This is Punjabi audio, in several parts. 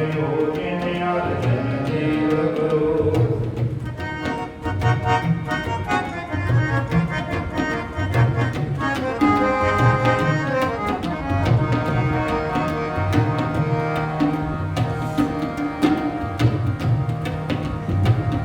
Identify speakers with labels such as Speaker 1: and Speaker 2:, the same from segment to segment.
Speaker 1: Senhor, quem me abençoe.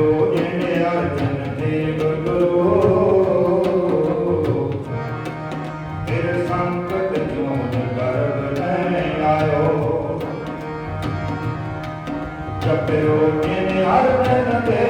Speaker 1: ਮਿਲਿਓ ਜਿਨ ਅਰਜਨ ਦੇਵ ਗੁਰੂ ਫਿਰ ਸੰਕਟ ਜੋਨ ਕਰਬ ਲੈ ਆਇਓ? ਜਪਿਓ ਜਿਨ ਅਰਜਨ ਦੇਵ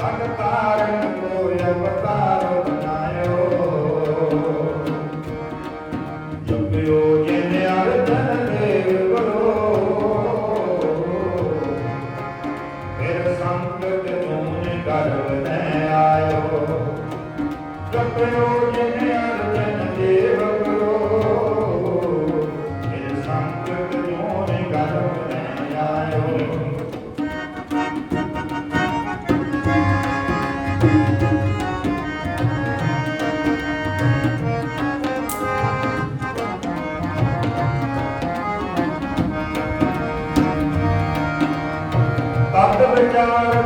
Speaker 1: ਅਵਤਾਰਨ ਕੋਈ ਅਵਤਾਰ ਫਿਰ Thank you.